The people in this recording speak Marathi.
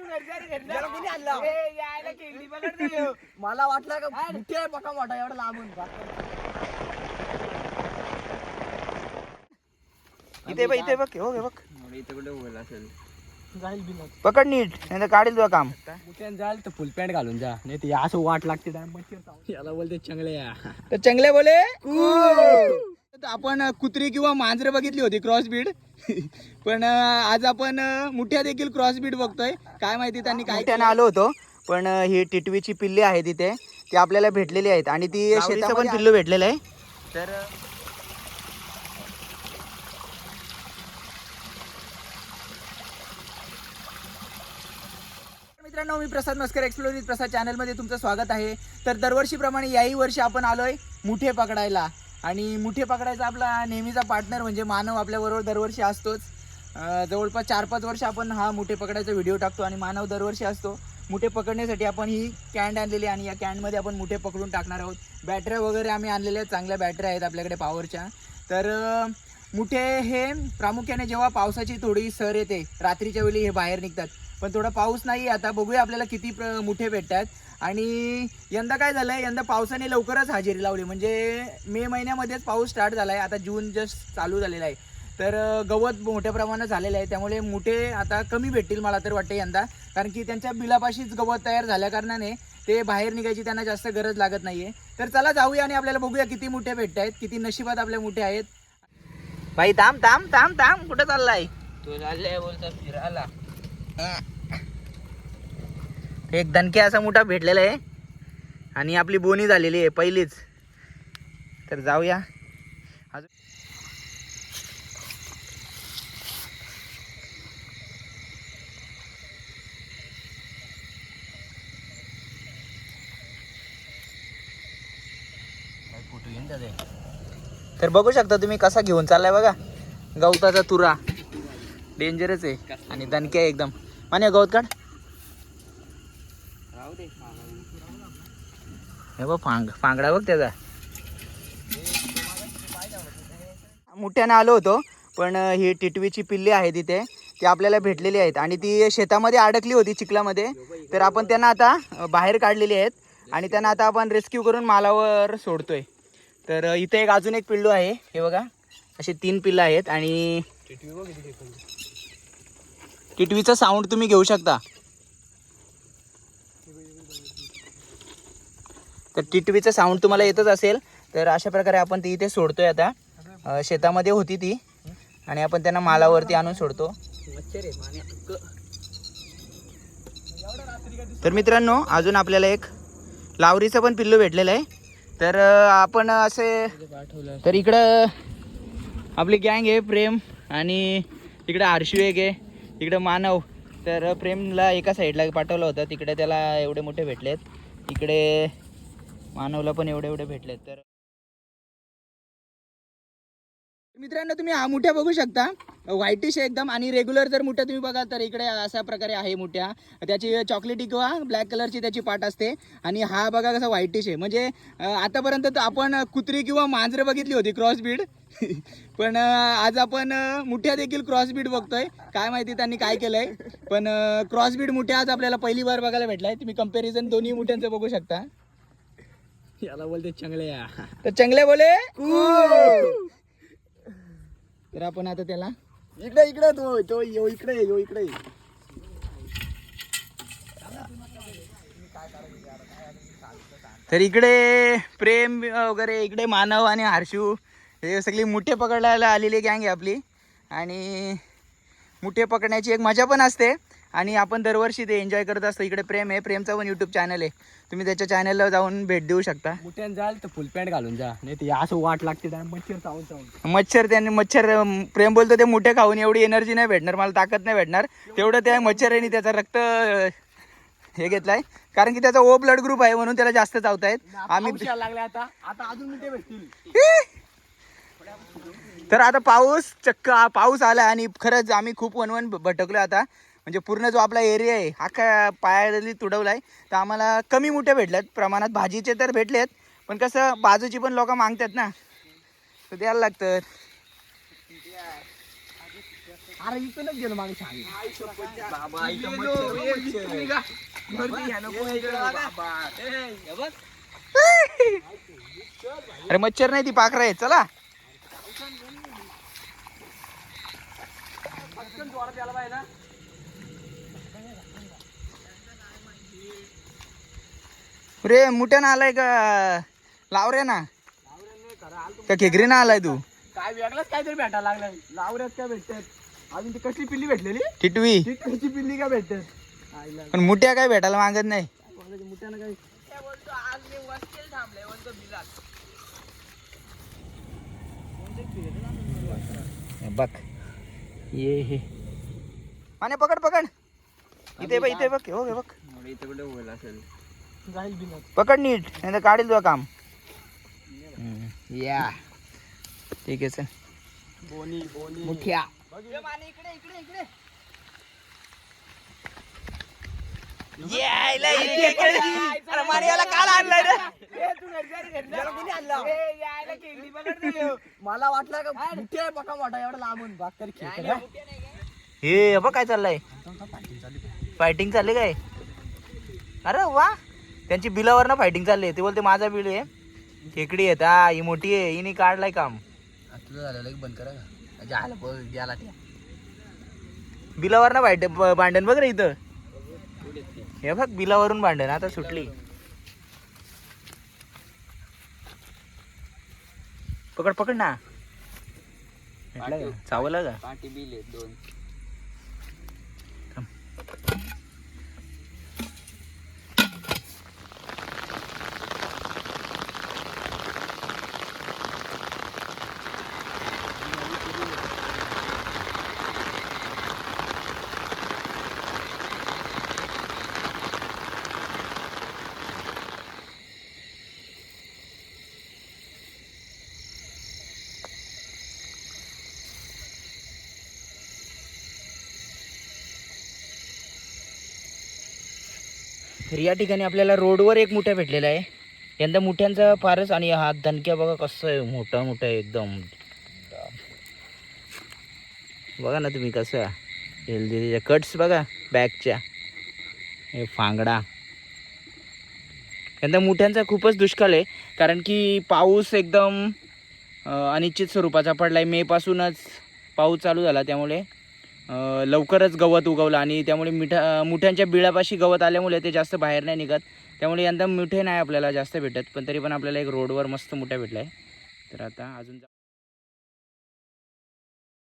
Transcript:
याला कोणी आणला? मला वाटलं का कुठे आहे बघा मोठा एवढा लांबून. इथे बघ इथे बघ हो घे बघ. इथं कुठे उभं असेल जाईल पकड नीट नाही तर काढील तुझं काम. कुठे जाईल तर फुल पॅन्ट घालून जा. नाही ते असं वाट लागते. याला बोलते चांगले या. तर चांगले बोले? तर आपण कुत्री किंवा मांजरं बघितली होती क्रॉस बीड पण आज आपण मुठ्या देखील क्रॉस बीड बघतोय. काय माहिती त्यांनी काय त्याने आलो होतो पण ही टिटवीची पिल्ली आहे तिथे ती आपल्याला भेटलेली आहेत आणि ती शेताचं पण पिल्लू भेटलेलं आहे. तर मित्रांनो मी प्रसाद मस्कर एक्सप्लोर प्रसाद चॅनलमध्ये तुमचं स्वागत आहे. तर दरवर्षीप्रमाणे याही वर्षी आपण आलोय मुठे पकडायला. आणि मुठे पकडायचा आपला नेहमीचा पार्टनर म्हणजे मानव आपल्याबरोबर दरवर्षी असतोच. जवळपास चार पाच वर्ष आपण हा मुठे पकडायचा व्हिडिओ टाकतो आणि मानव दरवर्षी असतो. मुठे पकडण्यासाठी आपण ही कॅन्ड आणलेली आहे आणि या कॅन्डमध्ये आपण मुठे पकडून टाकणार आहोत. बॅटऱ्या वगैरे आम्ही आणलेल्या आहेत चांगल्या बॅटऱ्या आहेत आपल्याकडे पॉवरच्या तर मुठे हे प्रामुख्याने जेव्हा पावसाची थोडी सर येते रात्रीच्या वेळी हे बाहेर निघतात. पण थोडा पाऊस नाही आता बघूया आपल्याला किती प्र- मुठे भेटतात. आणि यंदा काय झालं आहे यंदा पावसाने लवकरच हजेरी लावली. म्हणजे मे महिन्यामध्येच पाऊस स्टार्ट झाला आहे आता जून जस्ट चालू झालेला आहे. तर गवत मोठ्या प्रमाणात झालेलं आहे त्यामुळे मुठे आता कमी भेटतील मला तर वाटते यंदा. कारण की त्यांच्या बिलापाशीच गवत तयार झाल्या कारणाने ते बाहेर निघायची त्यांना जास्त गरज लागत नाही आहे तर चला जाऊया आणि आपल्याला बघूया किती मुठे भेटत आहेत किती नशिबात आपल्या मुठे आहेत. भाई थांब थांब थांब थांब. कुठं चाललाय? तो चालले बोलता फिरायला. एक दणके असा मोठा भेटलेला आहे. आणि आपली बोनी झालेली आहे पहिलीच. तर जाऊया. अजून तर बघू शकता तुम्ही कसा घेऊन चाललाय बघा. गवताचा तुरा. डेंजरच आहे. आणि दणके आहे एकदम. मान्य गवत काढ हे बघ फांग फांगडा बघ त्याचा. मुठ्यानं आलो होतो पण ही टिटवीची पिल्ली आहे तिथे ती आपल्याला भेटलेली आहेत. आणि ती शेतामध्ये अडकली होती चिखलामध्ये. तर आपण त्यांना आता बाहेर काढलेली आहेत. आणि त्यांना आता आपण रेस्क्यू करून मालावर सोडतोय. तर इथे एक अजून एक पिल्लू आहे. हे बघा. असे तीन पिल्लं आहेत आणि टिटवीचा साऊंड तुम्ही घेऊ शकता. तर टिटवीचं साऊंड तुम्हाला येतच असेल. तर अशा प्रकारे आपण ती इथे सोडतोय आता. शेतामध्ये होती ती. आणि आपण त्यांना मालावरती आणून सोडतो. तर मित्रांनो अजून आपल्याला एक लावरीचं पण पिल्लू भेटलेलं आहे. तर आपण असे पाठवलं तर इकडं आपली गँग आहे प्रेम आणि इकडं आरशी एक आहे इकडं मानव. तर प्रेमला एका साईडला पाठवलं होतं तिकडे त्याला एवढे मोठे भेटलेत. इकडे मानवला पण एवढे एवढे भेटलेत. तर मित्रांनो तुम्ही हा मुठ्या बघू शकता. व्हाईटिश आहे एकदम आणि रेग्युलर जर मुठ्या तुम्ही बघाल तर इकडे अशा प्रकारे आहे मुठ्या. त्याची चॉकलेटी किंवा ब्लॅक कलरची त्याची पाट असते. आणि हा बघा कसा व्हाईटिश आहे. म्हणजे आतापर्यंत आपण कुत्री किंवा मांजरं बघितली होती क्रॉस बीड पण आज आपण मुठ्या देखील क्रॉस बीड बघतोय. काय माहिती त्यांनी काय केलंय. पण क्रॉस बीड मुठ्या आज आपल्याला पहिली बार बघायला भेटलाय. तुम्ही कंपॅरिझन दोन्ही मुठ्यांचं बघू शकता. याला बोलते चांगले या तर चांगले बोले? तर आपण आता त्याला इकडे इकडे तो तो यो इकडे यो इकडे. तर इकडे प्रेम वगैरे इकडे मानव आणि हर्षू हे सगळी मुठे पकडायला आलेली गँग आहे आपली. आणि मुठे पकडण्याची एक मजा पण असते. आणि आपण दरवर्षी ते एन्जॉय करत असतो. इकडे प्रेम आहे. प्रेमचा पण यूट्यूब चॅनल आहे. तुम्ही त्याच्या चॅनलला जाऊन भेट देऊ शकता. मुठ्यान जाल तर फुल पॅन्ट घालून जा. नाही ते असं वाट लागते मच्छर चावून चावून. मच्छर त्याने मच्छर प्रेम बोलतो ते मुठे खाऊन एवढी एनर्जी नाही भेटणार. मला ताकद नाही भेटणार. तेवढं त्या मच्छराने त्याचा रक्त हे घेतलाय. कारण की त्याचा ओ ब्लड ग्रुप आहे म्हणून त्याला जास्त चावतायत. आम्ही लागले आता. आता अजून भेटतील. तर आता पाऊस चक्क पाऊस आला आणि खरंच आम्ही खूप वनवन भटकलो आता म्हणजे पूर्ण जो आपला एरिया आहे हा का पायाखाली तुडवलाय तर आम्हाला कमी मोठे भेटल्यात प्रमाणात भाजीचे तर भेटलेत पण कसं बाजूची पण लोक मागतात ना तर द्यायला लागतं अरे इथूनच गेलो मागे. हे. अरे मच्छर नाही ती पाखरं आहे चला रे मुठ्यानं आलाय का? लावऱ्या ना का खेकरीनं आलाय तू? काय वेगळंच काहीतरी भेटायला लागलाय. लावऱ्यात काय भेटतात? अजून ती कसली पिल्ली भेटलेली? टिटवी. कशी पिल्ली काय भेटतात? आईला. पण मुठ्या काय भेटायला मागत नाही. मुठ्यानं काय? बघ. ये हे। माने पकड पकड. इथे बघ इथे बघ हो बघ. इथं कुठे होईल असेल. जाईल बिनत पकड नीट नाही तर काढील तुझं काम. या. ठीक आहे चल. बोनी बोनी. मुठ्या. यायला इथे अरे माने याला काल आणलाय रे. मला वाटलं का आहे बघा मोठा एवढा लांबून. बाग तरी खेळतो काय? हे बघ काय चाललंय. फायटिंग चालली काय? अरे वा. त्यांची बिलावर फायटिंग चालली ते बोलते माझा बिल आहे. खेकडी आहे हा ही मोठी आहे. हिने काढलाय काम. तुझं झालेलं बंद करा. का बिलावर ना भांड भांडण बघ रे इथं. हे बघ बिलावरून भांडण आता सुटली. पकड पकड ना? चावला का? दोन. तर या ठिकाणी आपल्याला रोडवर एक मुठ्या भेटलेला आहे. यंदा मुठ्यांचा फारच आणि हा धनक्या बघा कसं आहे मोठा मोठा आहे एकदम. बघा ना तुम्ही कसं हेल्दी कट्स बघा बॅगच्या. हे फांगडा. यंदा मुठ्यांचा खूपच दुष्काळ आहे कारण की पाऊस एकदम अनिश्चित स्वरूपाचा पडला आहे मेपासूनच पाऊस चालू झाला त्यामुळे. लवकरच गवत उगवलं आणि त्यामुळे मिठा मुठ्यांच्या बिळापाशी गवत आल्यामुळे ते जास्त बाहेर नाही निघत. त्यामुळे यंदा मिठे नाही आपल्याला जास्त भेटत पण तरी पण आपल्याला एक रोडवर मस्त मुठ्या भेटला आहे तर आता अजून